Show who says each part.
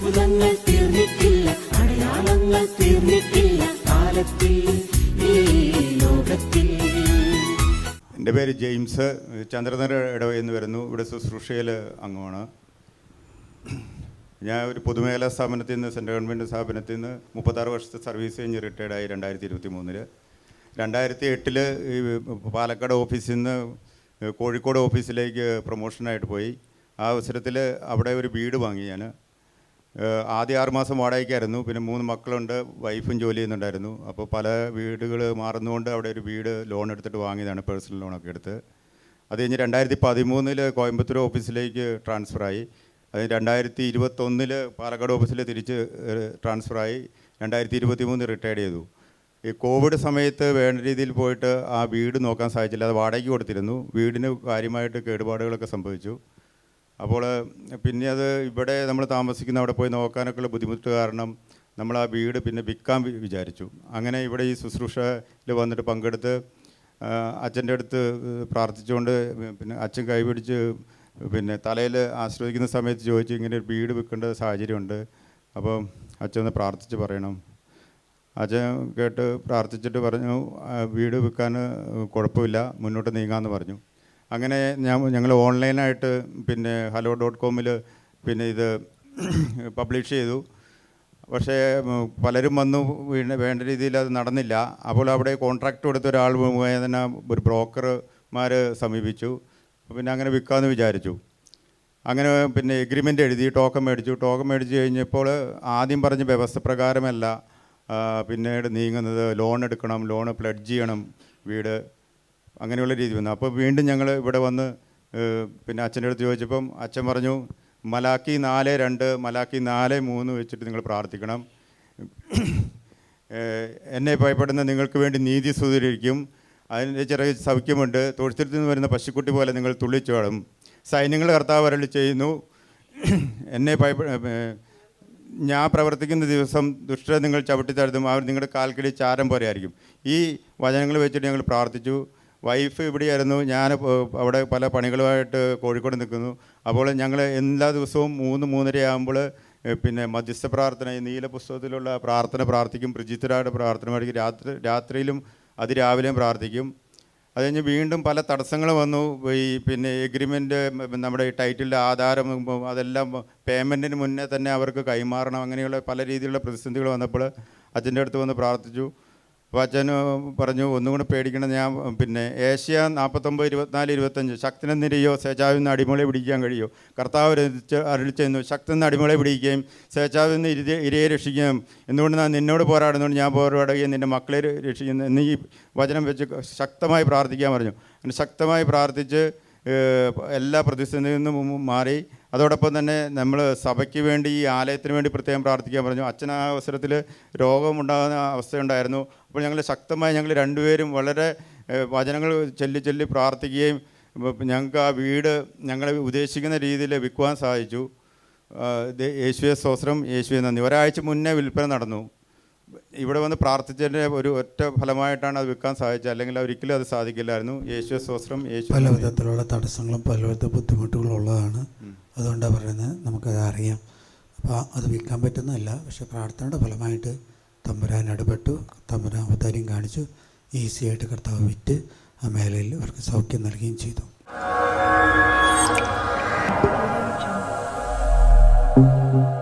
Speaker 1: അത്ഭുതങ്ങൾ തീർന്നിട്ടില്ല അടയാളങ്ങൾ തീർന്നിട്ടില്ല കാലത്തിൽ
Speaker 2: എന്റെ പേര് ജെയിംസ് ചന്ദ്രനര ഇടവയിൽ നിന്ന് വരുന്നു. ഇവിടെ ശുശ്രൂഷയിൽ അംഗമാണ് ഞാൻ ഒരു പൊതുമേഖലാ സ്ഥാപനത്തിൽ നിന്ന് സെൻട്രൽ ഗവൺമെന്റ് സ്ഥാപനത്തിൽ നിന്ന് മുപ്പത്താറ് വർഷത്തെ സർവീസ് കഴിഞ്ഞ് റിട്ടയർഡായി രണ്ടായിരത്തി ഇരുപത്തി മൂന്നിൽ രണ്ടായിരത്തി എട്ടിൽ ഈ പാലക്കാട് ഓഫീസിൽ നിന്ന് കോഴിക്കോട് ഓഫീസിലേക്ക് പ്രൊമോഷനായിട്ട് പോയി. ആ അവസരത്തിൽ അവിടെ ഒരു വീട് വാങ്ങി ഞാൻ. ആദ്യ ആറ് മാസം വാടകയ്ക്കായിരുന്നു. പിന്നെ മൂന്ന് മക്കളുണ്ട് വൈഫും ജോലി ചെയ്യുന്നുണ്ടായിരുന്നു. അപ്പോൾ പല വീടുകൾ മാറുന്നതുകൊണ്ട് അവിടെ ഒരു വീട് ലോൺ എടുത്തിട്ട് വാങ്ങിയതാണ് പേഴ്സണൽ ലോണൊക്കെ എടുത്ത്. അത് കഴിഞ്ഞ് രണ്ടായിരത്തി പതിമൂന്നിൽ കോയമ്പത്തൂർ ഓഫീസിലേക്ക് ട്രാൻസ്ഫറായി. അത് രണ്ടായിരത്തി ഇരുപത്തൊന്നിൽ പാലക്കാട് ഓഫീസിൽ തിരിച്ച് ട്രാൻസ്ഫറായി. രണ്ടായിരത്തി ഇരുപത്തി മൂന്ന് റിട്ടയർഡ് ചെയ്തു. ഈ കോവിഡ് സമയത്ത് വേണ്ട രീതിയിൽ പോയിട്ട് ആ വീട് നോക്കാൻ സാധിച്ചില്ല. അത് വാടകയ്ക്ക് കൊടുത്തിരുന്നു. വീടിന് കാര്യമായിട്ട് കേടുപാടുകളൊക്കെ സംഭവിച്ചു. അപ്പോൾ പിന്നെ അത് ഇവിടെ നമ്മൾ താമസിക്കുന്ന അവിടെ പോയി നോക്കാനൊക്കെയുള്ള ബുദ്ധിമുട്ട് കാരണം നമ്മൾ ആ വീട് പിന്നെ വിൽക്കാൻ വിചാരിച്ചു. അങ്ങനെ ഇവിടെ ഈ ശുശ്രൂഷയിൽ വന്നിട്ട് പങ്കെടുത്ത് അച്ഛന്റെ അടുത്ത് പ്രാർത്ഥിച്ചുകൊണ്ട് പിന്നെ അച്ഛൻ കൈപിടിച്ച് പിന്നെ തലയിൽ ആശ്രയിക്കുന്ന സമയത്ത് ചോദിച്ചു ഇങ്ങനെ ഒരു വീട് വിൽക്കേണ്ട സാഹചര്യമുണ്ട്. അപ്പോൾ അച്ഛൻ ഒന്ന് പ്രാർത്ഥിച്ച് പറയണം. അച്ഛൻ കേട്ട് പ്രാർത്ഥിച്ചിട്ട് പറഞ്ഞു വീട് വിൽക്കാൻ കുഴപ്പമില്ല. മുന്നോട്ട് നീങ്ങാമെന്ന് പറഞ്ഞു. അങ്ങനെ ഞാൻ ഞങ്ങൾ ഓൺലൈനായിട്ട് പിന്നെ ഹലോ ഡോട്ട് കോമിൽ പിന്നെ ഇത് പബ്ലിഷ് ചെയ്തു. പക്ഷേ പലരും വന്നു വീണ് വേണ്ട രീതിയിൽ അത് നടന്നില്ല. അപ്പോൾ അവിടെ കോൺട്രാക്ട് കൊടുത്ത ഒരാൾ മുഖേന ഒരു ബ്രോക്കർമാർ സമീപിച്ചു. പിന്നെ അങ്ങനെ വിൽക്കാമെന്ന് വിചാരിച്ചു. അങ്ങനെ പിന്നെ എഗ്രിമെന്റ് എഴുതി ടോക്കൺ മേടിച്ചു. ടോക്കൺ മേടിച്ച് കഴിഞ്ഞപ്പോൾ ആദ്യം പറഞ്ഞ വ്യവസ്ഥ പ്രകാരമല്ല പിന്നീട് നീങ്ങുന്നത്. ലോൺ എടുക്കണം ലോൺ പ്ലഡ്ജ് ചെയ്യണം വീട് അങ്ങനെയുള്ള രീതി വന്നു. അപ്പോൾ വീണ്ടും ഞങ്ങൾ ഇവിടെ വന്ന് പിന്നെ അച്ഛന്റെ അടുത്ത് ചോദിച്ചപ്പം അച്ഛൻ പറഞ്ഞു മലാക്കി നാല് രണ്ട് മലാക്കി നാല് മൂന്ന് വെച്ചിട്ട് നിങ്ങൾ പ്രാർത്ഥിക്കണം. എന്നെ ഭയപ്പെടുന്ന നിങ്ങൾക്ക് വേണ്ടി നീതി സുതീകരിക്കും അതിന്റെ ചെറിയ സൗഖ്യമുണ്ട്. തൊഴുത്തിൽ നിന്ന് വരുന്ന പശുക്കുട്ടി പോലെ നിങ്ങൾ തുള്ളിച്ചോളും സൈന്യങ്ങൾ കർത്താവ് വരളി ചെയ്യുന്നു. എന്നെ ഭയപ്പെ ഞാൻ പ്രവർത്തിക്കുന്ന ദിവസം ദുഷ്ടരെ നിങ്ങൾ ചവിട്ടി തരുത്തും അവർ നിങ്ങളുടെ കാൽക്കടി ചാരം പോലെ ആയിരിക്കും. ഈ വചനങ്ങൾ വെച്ചിട്ട് ഞങ്ങൾ പ്രാർത്ഥിച്ചു. വൈഫ് ഇവിടെയായിരുന്നു. ഞാൻ അവിടെ പല പണികളുമായിട്ട് കോഴിക്കോട് നിൽക്കുന്നു. അപ്പോൾ ഞങ്ങൾ എല്ലാ ദിവസവും മൂന്ന് മൂന്നര ആകുമ്പോൾ പിന്നെ മധ്യസ്ഥ പ്രാർത്ഥന ഈ നീല പുസ്തകത്തിലുള്ള പ്രാർത്ഥന പ്രാർത്ഥിക്കും. പ്രജിത്തരായിട്ട് പ്രാർത്ഥന പഠിക്കും രാത്രി രാത്രിയിലും അതിരാവിലെയും പ്രാർത്ഥിക്കും. അത് കഴിഞ്ഞ് വീണ്ടും പല തടസ്സങ്ങൾ വന്നു. ഈ പിന്നെ എഗ്രിമെന്റ് നമ്മുടെ ഈ ടൈറ്റിലിന്റെ ആധാരം അതെല്ലാം പേയ്മെന്റിന് മുന്നേ തന്നെ അവർക്ക് കൈമാറണം. അങ്ങനെയുള്ള പല രീതിയിലുള്ള പ്രതിസന്ധികൾ വന്നപ്പോൾ അച്ഛന്റെ അടുത്ത് വന്ന് പ്രാർത്ഥിച്ചു. അപ്പോൾ അച്ഛൻ പറഞ്ഞു ഒന്നും കൂടെ പേടിക്കണം ഞാൻ പിന്നെ ഏഷ്യ നാൽപ്പത്തൊമ്പത് ഇരുപത്തിനാല് ഇരുപത്തഞ്ച് ശക്തനെന്നിരയോ സേചാവിൽ അടിമളെ പിടിക്കാൻ കഴിയോ. കർത്താവ് അരുളി ചെയ്യുന്നു ശക്തൻ അടിമളെ പിടിക്കുകയും സേജാവിൽ നിന്ന് ഇരി ഇരയെ രക്ഷിക്കുകയും എന്തുകൊണ്ട് ഞാൻ നിന്നോട് പോരാടുന്നുകൊണ്ട് ഞാൻ പോരാടുകയും നിന്റെ മക്കളെ രക്ഷിക്കുന്നു? എന്ന് വചനം വെച്ച് ശക്തമായി പ്രാർത്ഥിക്കാൻ പറഞ്ഞു. അങ്ങനെ ശക്തമായി പ്രാർത്ഥിച്ച് എല്ലാ പ്രതിസന്ധിയിൽ നിന്നും മാറി. അതോടൊപ്പം തന്നെ നമ്മൾ സഭയ്ക്ക് വേണ്ടി ഈ ആലയത്തിന് വേണ്ടി പ്രത്യേകം പ്രാർത്ഥിക്കാൻ പറഞ്ഞു. അച്ഛൻ ആ അവസരത്തിൽ രോഗമുണ്ടാകുന്ന അവസ്ഥയുണ്ടായിരുന്നു അപ്പോൾ ഞങ്ങൾ ശക്തമായി ഞങ്ങൾ രണ്ടുപേരും വളരെ വചനങ്ങൾ ചൊല്ലി ചൊല്ലി പ്രാർത്ഥിക്കുകയും ഞങ്ങൾക്ക് ആ വീട് ഞങ്ങൾ ഉദ്ദേശിക്കുന്ന രീതിയിൽ വിൽക്കുവാൻ സാധിച്ചു യേശുവെ സ്വസ്ത്രം യേശുവെ നന്ദി. ഒരാഴ്ച മുന്നേ വിൽപ്പന നടന്നു. ഇവിടെ വന്ന് പ്രാർത്ഥിച്ചതിന്റെ ഒരു ഒറ്റ ഫലമായിട്ടാണ് അത് വിൽക്കാൻ സാധിച്ചത്. അല്ലെങ്കിൽ ഒരിക്കലും അത് സാധിക്കില്ലായിരുന്നു. യേശുവെ സ്വസ്ത്രം യേശു
Speaker 3: പല വിധത്തിലുള്ള തടസ്സങ്ങളും പല വിധ ബുദ്ധിമുട്ടുകളും ഉള്ളതാണ്. അതുകൊണ്ടാണ് പറയുന്നത് നമുക്കത് അറിയാം അപ്പോൾ അത് വിൽക്കാൻ പറ്റുന്നതല്ല പക്ഷെ പ്രാർത്ഥനയുടെ ഫലമായിട്ട് തമ്പുരാൻ ഇടപെട്ടു തമ്പുരാൻ അവതാരം കാണിച്ചു ഈസി ആയിട്ട് കർത്താവ് വിറ്റ് ആ മേഖലയിൽ അവർക്ക് സൗഖ്യം നൽകുകയും ചെയ്തു
Speaker 4: Thank you.